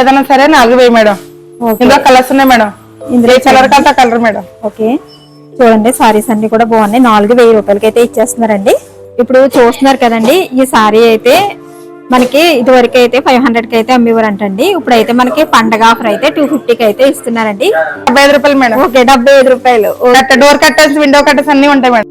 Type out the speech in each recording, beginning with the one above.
ఏదైనా సరే నాలుగు వేయి మేడం. ఇందులో కలర్స్ ఉన్నాయి మేడం. ఇందులో కలర్ కంటే కలర్. మేడం. ఓకే. చూడండి సారీస్ అన్ని కూడా బాగున్నాయి. నాలుగు వెయ్యి రూపాయలకి అయితే ఇచ్చేస్తున్నారండి. ఇప్పుడు చూస్తున్నారు కదండి ఈ సారీ అయితే మనకి ఇదివరకు అయితే ఫైవ్ హండ్రెడ్కి అయితే అమ్మేవారు అంటండి ఇప్పుడు అయితే మనకి పండగ ఆఫర్ అయితే టూ కి అయితే ఇస్తున్నారండి. డెబ్బై ఐదు రూపాయలు మేడం. ఓకే డెబ్బై ఐదు రూపాయలు. డోర్ కట్టర్స్ విండో కట్టర్స్ అన్ని ఉంటాయి మేడం.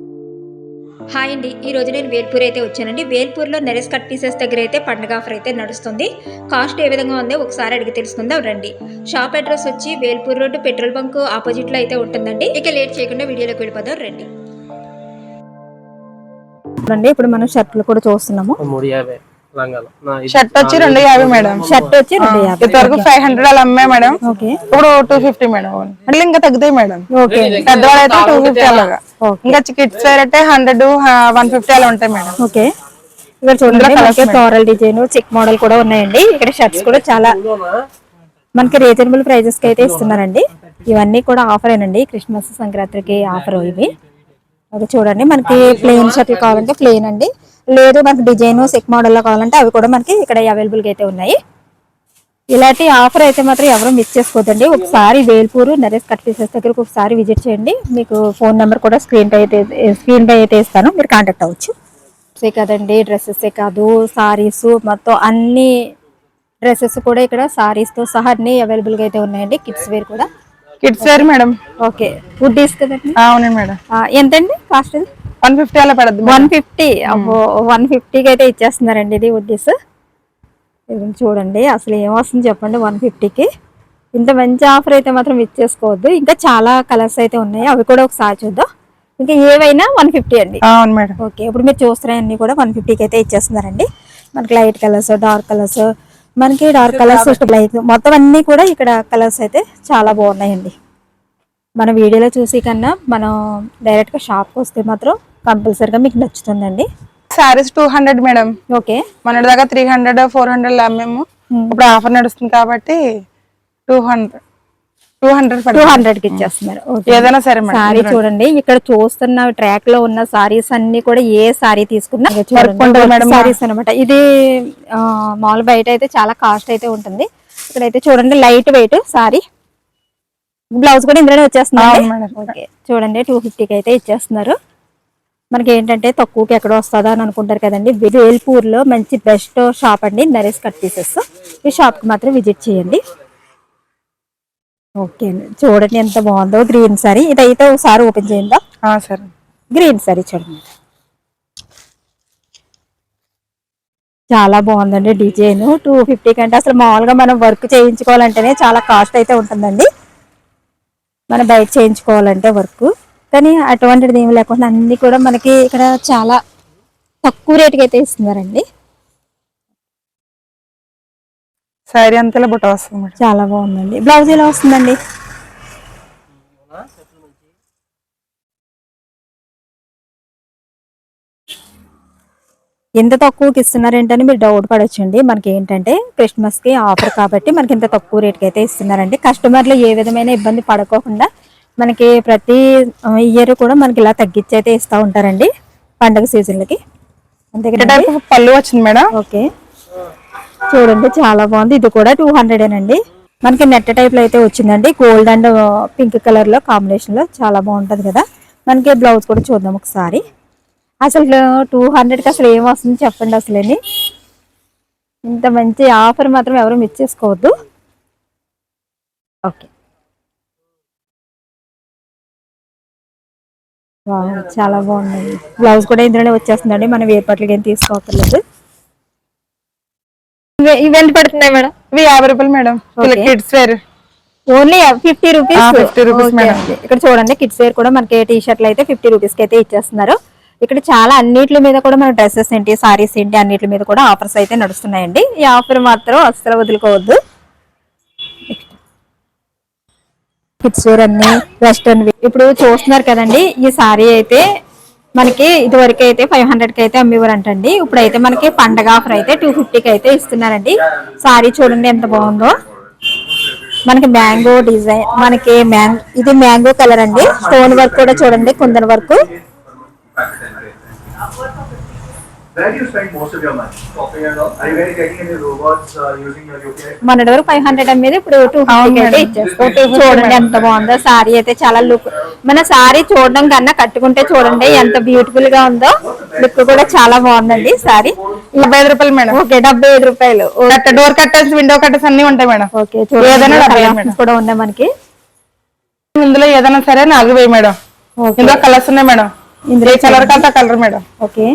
హాయ్ అండి. ఈ రోజు నేను వేల్పూర్ అయితే వచ్చానండి. వేల్పూర్లో నెరెస్ కట్ పీసెస్ దగ్గర అయితే పండుగ ఆఫర్ అయితే నడుస్తుంది. కాస్ట్ ఏ విధంగా ఉందో ఒకసారి అడిగి తెలుసుకుందాం రండి. షాప్ అడ్రస్ వచ్చి వేల్పూర్ రోడ్డు పెట్రోల్ బంక్ ఆపోజిట్లో అయితే ఉంటుందండి. ఇక లేట్ చేయకుండా వీడియోలోకి వెళ్ళిపోదాం రండి. చూడండి ఇప్పుడు మనం షర్ట్లు కూడా చూస్తున్నాము. షర్ట్ వచ్చి రెండు యాభై మేడం. షర్ట్ వచ్చి రెండు యాభై. ఇంతవరకు ఫైవ్ హండ్రెడ్ అలా అమ్మాయి మేడం. ఓకే. ఇప్పుడు టూ ఫిఫ్టీ మేడం. మళ్ళీ ఇంకా తగ్గుతాయి మేడం. ఓకే. పెద్దవాళ్ళు అయితే టూ ఫిఫ్టీ అలాగా. ఇంకా కిడ్స్ వేర్ అయితే హండ్రెడ్ వన్ ఫిఫ్టీ అలా ఉంటాయి మేడం. ఓకే. ఇక్కడ చూడండి మనకి ఫ్లోరల్ డిజైన్ చెక్ మోడల్ కూడా ఉన్నాయండి. ఇక్కడ షర్ట్స్ కూడా చాలా మనకి రీజనబుల్ ప్రైజెస్కి అయితే ఇస్తున్నారండి. ఇవన్నీ కూడా ఆఫర్ ఏనండి. క్రిస్మస్ సంక్రాంతికి ఆఫర్ ఇవి. అది చూడండి మనకి ప్లెయిన్ షర్ట్లు కావాలంటే ప్లెయిన్ అండి. లేదు మనకి డిజైన్ సెక్ మోడల్లో కావాలంటే అవి కూడా మనకి ఇక్కడ అవైలబుల్గా అయితే ఉన్నాయి. ఇలాంటి ఆఫర్ అయితే మాత్రం ఎవరు మిస్ చేసుకోవద్దండి. ఒకసారి వేల్పూరు నరేష్ కట్ పీసెస్ దగ్గరకు ఒకసారి విజిట్ చేయండి. మీకు ఫోన్ నెంబర్ కూడా స్క్రీన్ పై అయితే స్క్రీన్ పై అయితే ఇస్తాను. మీరు కాంటాక్ట్ అవ్వచ్చు. డ్రెస్సే కదండి డ్రెస్సెస్ కాదు సారీస్ మొత్తం అన్ని డ్రెస్సెస్ కూడా ఇక్కడ సారీస్తో సహా అన్ని అవైలబుల్గా అయితే ఉన్నాయండి. కిడ్స్ వేర్ కూడా. కిడ్స్ వేర్ మేడం ఓకే వుడ్డీస్ కదండి. ఆ, అవునండి మేడం ఎంతండి? కాస్ట్ వన్ ఫిఫ్టీ అలా పడద్దు వన్ ఫిఫ్టీ వన్ ఫిఫ్టీకి అయితే ఇచ్చేస్తున్నారండి ఇది వుడ్డీస్ ఇది చూడండి అసలు ఏమొస్తుంది చెప్పండి వన్ ఫిఫ్టీకి. ఇంత మంచి ఆఫర్ అయితే మాత్రం ఇచ్చేసుకోవద్దు. ఇంకా చాలా కలర్స్ అయితే ఉన్నాయి అవి కూడా ఒకసారి చూద్దాం. ఇంకా ఏవైనా వన్ ఫిఫ్టీ అండి. అవును మేడం. ఓకే ఇప్పుడు మీరు చూస్తున్న అన్ని కూడా వన్ ఫిఫ్టీకి అయితే ఇచ్చేస్తున్నారండి. మనకి లైట్ కలర్స్ డార్క్ కలర్స్ మనకి డార్క్ కలర్స్ లైట్ మొత్తం అన్ని కూడా ఇక్కడ కలర్స్ అయితే చాలా బాగున్నాయండి. మన వీడియోలో చూసి కన్నా మనం డైరెక్ట్గా షాప్కి వస్తే మాత్రం కంపల్సరీగా మీకు నచ్చుతుందండి. Saris two hundred madam okay. మన దాకా త్రీ హండ్రెడ్ ఫోర్ హండ్రెడ్ అమ్మాము ఇప్పుడు ఆఫర్ నడుస్తుంది కాబట్టి two hundred two hundred two పడుతుంది హండ్రెడ్కి ఇచ్చేస్తున్నారు. ఓకే ఏదైనా సరే మేడం సారీ చూడండి. ఇక్కడ చూస్తున్న ట్రాక్లో ఉన్న సారీస్ అన్ని కూడా ఏ సారీ తీసుకున్నా. సారీస్ అనమాట ఇది ఆ, మామూలు బయట అయితే చాలా కాస్ట్ అయితే ఉంటుంది. ఇక్కడైతే చూడండి లైట్ వెయిట్ సారీ బ్లౌజ్ కూడా ఇందులోనే. ఓకే చూడండి టూ ఫిఫ్టీకి అయితే ఇచ్చేస్తున్నారు. మనకి ఏంటంటే తక్కువకి ఎక్కడ వస్తుందా అని అనుకుంటారు కదండి. వేల్పూర్లో మంచి బెస్ట్ షాప్ అండి నరేష్ కట్ పీసెస్. ఈ షాప్కి మాత్రం విజిట్ చేయండి. ఓకే అండి. చూడండి ఎంత బాగుందో గ్రీన్ సారీ. ఇదైతే ఒకసారి ఓపెన్ చేయందా? సరే. గ్రీన్ సారీ చూడండి. చాలా బాగుందండి డిజైన్. టూ ఫిఫ్టీ కంటే అసలు మామూలుగా మనం వర్క్ చేయించుకోవాలంటేనే చాలా కాస్ట్ అయితే ఉంటుందండి. మనం బయట చేయించుకోవాలంటే వర్క్. కానీ అటువంటిది ఏమి లేకుండా అన్ని కూడా మనకి ఇక్కడ చాలా తక్కువ రేటుకి అయితే ఇస్తున్నారండి. సారీ అంతలో బుట్ట వస్తుంది చాలా బాగుందండి. బ్లౌజ్ ఎలా వస్తుందండి? ఎంత తక్కువకి ఇస్తున్నారేంటని మీరు డౌట్ పడొచ్చండి. మనకి ఏంటంటే క్రిస్మస్కి ఆఫర్ కాబట్టి మనకి ఇంత తక్కువ రేట్కి అయితే ఇస్తున్నారండి. కస్టమర్లు ఏ విధమైన ఇబ్బంది పడుకోకుండా మనకి ప్రతి ఇయర్ కూడా మనకి ఇలా తగ్గించి అయితే ఇస్తూ ఉంటారండి పండగ సీజన్లకి అంతే పళ్ళు వచ్చింది మేడం. ఓకే. చూడండి చాలా బాగుంది. ఇది కూడా టూ హండ్రెడ్ అండి మనకి నెట్ టైప్లో అయితే వచ్చిందండి. గోల్డ్ అండ్ పింక్ కలర్లో కాంబినేషన్లో చాలా బాగుంటది కదా. మనకి బ్లౌజ్ కూడా చూద్దాం ఒకసారి. అసలు టూ హండ్రెడ్కి అసలు ఏం వస్తుంది చెప్పండి అసలేని ఇంత మంచి ఆఫర్ మాత్రం ఎవరు మిస్ చేసుకోవద్దు. ఓకే. చాలా బాగుందండి. బ్లౌజ్ కూడా ఇందులోనే వచ్చేస్తుందండి మనం ఏర్పాట్లకి ఏం తీసుకోవట్లేదు ఇవి- ఇవి ఎంత పడుతున్నాయి మేడం? ఇవి యాభై రూపాయలు madam. Kids wear only fifty rupees 50 rupees madam. ఇక్కడ చూడండి కిడ్స్ వేర్ కూడా మనకి టీ షర్ట్లు అయితే ఫిఫ్టీ రూపీస్కి అయితే ఇచ్చేస్తున్నారు. ఇక్కడ చాలా అన్నిటి మీద కూడా మన డ్రెస్సెస్ ఏంటి సారీస్ ఏంటి అన్నిటి మీద కూడా ఆఫర్స్ అయితే నడుస్తున్నాయండి. ఈ ఆఫర్ మాత్రం అస్సలు వదులుకోవద్దు. కిడ్స్ వేర్ అన్ని వెస్టర్న్ ఇప్పుడు చూస్తున్నారు కదండి ఈ సారీ అయితే మనకి ఇదివరకు అయితే ఫైవ్ హండ్రెడ్కి అయితే అమ్మేవారంటండి. ఇప్పుడు అయితే మనకి పండగ ఆఫర్ అయితే టూ కి అయితే ఇస్తున్నారండి. సారీ చూడండి ఎంత బాగుందో. మనకి మ్యాంగో డిజైన్ మనకి మ్యాంగ్ ఇది మ్యాంగో కలర్ అండి. స్టోన్ వర్క్ కూడా చూడండి కుందన్ వర్క్. మొన్నటి వరకు ఫైవ్ హండ్రెడ్ అమ్మేది ఇప్పుడు టూ అయితే ఇచ్చేస్తాం. చూడండి ఎంత బాగుందో. సారీ అయితే చాలా లుక్. మన సారీ చూడడం కన్నా కట్టుకుంటే చూడండి ఎంత బ్యూటిఫుల్గా ఉందో. లుక్ కూడా చాలా బాగుందండి సారీ. డెబ్బై ఐదు రూపాయలు మేడం. ఓకే డెబ్బై ఐదు రూపాయలు. కట్ట డోర్ కట్టర్స్ విండో కట్టర్స్ అన్ని ఉంటాయి మేడం. ఓకే చూడండి కూడా ఉన్నాయి మనకి. ఇందులో ఏదైనా సరే నాలుగు వేయి మేడం. ఓకే. ఇందులో కలర్స్ ఉన్నాయి మేడం. ఇందులో కలర్ కంటే కలర్ మేడం. ఓకే.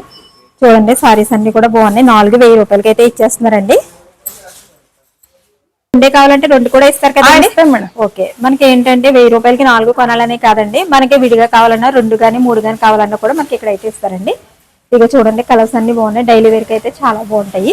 చూడండి సారీస్ అన్ని కూడా బాగున్నాయి. నాలుగు వెయ్యి రూపాయలకి అయితే ఇచ్చేస్తున్నారండి. రెండే కావాలంటే రెండు కూడా ఇస్తారు ఇస్తాం మేడం. ఓకే. మనకి ఏంటంటే వెయ్యి రూపాయలకి నాలుగు కొనాలనే కాదండి. మనకి విడిగా కావాలన్నా రెండు కానీ మూడు కానీ కావాలన్నా కూడా మనకి ఇక్కడ అయితే ఇస్తారండి. ఇక చూడండి కలర్స్ అన్ని బాగున్నాయి. డైలీ వేర్కి అయితే చాలా బాగుంటాయి.